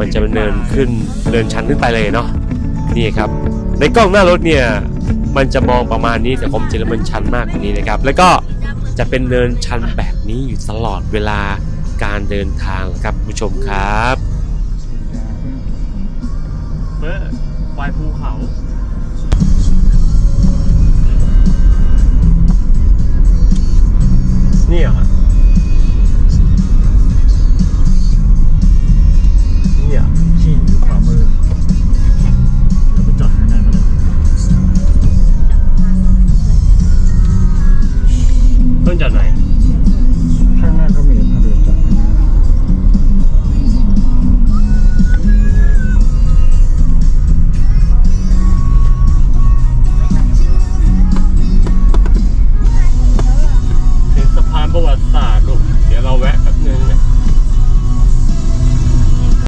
มันจะเดินขึ้นเดินชันขึ้นไปเลยเนาะนี่ครับ ในกล้องหน้ารถเนี่ยมันจะมองประมาณนี้แต่ความจริงแมันชันมากกว่านี้นะครับ แล้วก็จะเป็นเนินชันแบบนี้อยู่ตลอดเวลาการเดินทางครับผู้ชมครับเบอร์ควายภูเขา จอดไหน ข้างหน้าก็มีพาเดิจอดข้าถึงสะพานประวัติศาสตร์ลูก